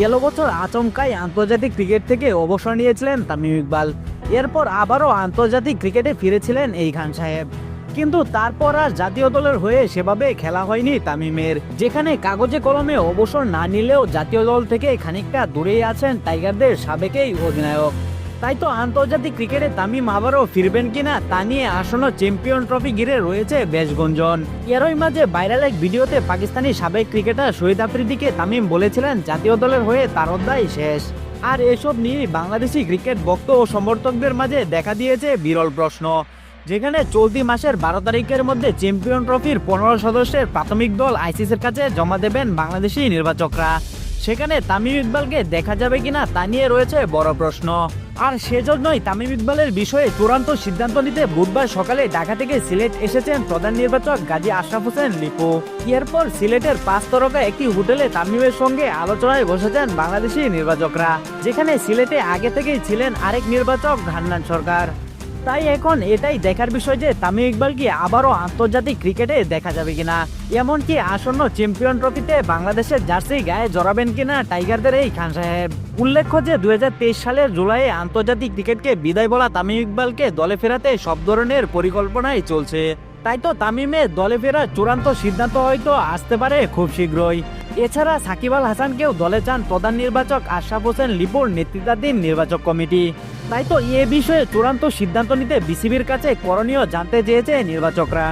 গেল বছর আচমকাই আন্তর্জাতিক ক্রিকেট থেকে অবসর নিয়েছিলেন তামিম ইকবাল। এরপর আবারও আন্তর্জাতিক ক্রিকেটে ফিরেছিলেন এই খান সাহেব। কিন্তু তারপর আর জাতীয় দলের হয়ে সেভাবে খেলা হয়নি তামিমের। যেখানে কাগজে কলমে অবসর না নিলেও জাতীয় দল থেকে খানিকটা দূরেই আছেন টাইগারদের সাবেকেই অধিনায়ক। তাই তো আন্তর্জাতিক ক্রিকেটে তামিম আবারও ফিরবেন কিনা তা নিয়ে আসন্ন চ্যাম্পিয়ন ট্রফি ঘিরে রয়েছে বেশ গুঞ্জন এরই মাঝে ভাইরাল এক ভিডিওতে পাকিস্তানি সাবেক ক্রিকেটার শহীদ আফ্রিদিকে তামিম বলেছিলেন, জাতীয় দলের হয়ে তার অধ্যায় শেষ। আর এসব নিয়ে বাংলাদেশি ক্রিকেট ভক্ত ও সমর্থকদের মাঝে দেখা দিয়েছে বিরল প্রশ্ন, যেখানে চলতি মাসের বারো তারিখের মধ্যে চ্যাম্পিয়ন ট্রফির পনেরো সদস্যের প্রাথমিক দল আইসিসির কাছে জমা দেবেন বাংলাদেশি নির্বাচকরা। সেখানে তামিম ইকবালকে দেখা যাবে কিনা তা নিয়ে রয়েছে বড় প্রশ্ন। আর সেজন্যই তামিম ইকবালের বিষয়ে চূড়ান্ত সিদ্ধান্ত নিতে বুধবার সকালে ঢাকা থেকে সিলেট এসেছেন প্রধান নির্বাচক গাজী আশরাফ হোসেন লিপু। এরপর সিলেটের পাঁচ তরকা একটি হোটেলে তামিমের সঙ্গে আলোচনায় বসেছেন বাংলাদেশি নির্বাচকরা, যেখানে সিলেটে আগে থেকেই ছিলেন আরেক নির্বাচক ঘান্নান সরকার। তাই এখন এটাই দেখার বিষয় যে তামিম ইকবাল কি আবারও আন্তর্জাতিক ক্রিকেটে দেখা যাবে কিনা। এমনকি আসন্ন চ্যাম্পিয়ন ট্রফিতে বাংলাদেশের জার্সি গায়ে জড়াবেন কিনা টাইগারদের এই খান সাহেব। উল্লেখ্য যে দুই হাজার তেইশ সালের জুলাইয়ে আন্তর্জাতিক ক্রিকেটকে বিদায় বলা তামিম ইকবালকে দলে ফেরাতে সব ধরনের পরিকল্পনাই চলছে। তাই তো তামিমের দলে ফেরার চূড়ান্ত সিদ্ধান্ত হয়তো আসতে পারে খুব শীঘ্রই। এছাড়া সাকিব আল হাসানকেও দলে চান প্রধান নির্বাচক আশরাফ হোসেন লিপুর নেতৃত্বাধীন নির্বাচক কমিটি। তাই তো এ বিষয়ে চূড়ান্ত সিদ্ধান্ত নিতে বিসিবির কাছে করণীয় জানতে চেয়েছে নির্বাচকরা।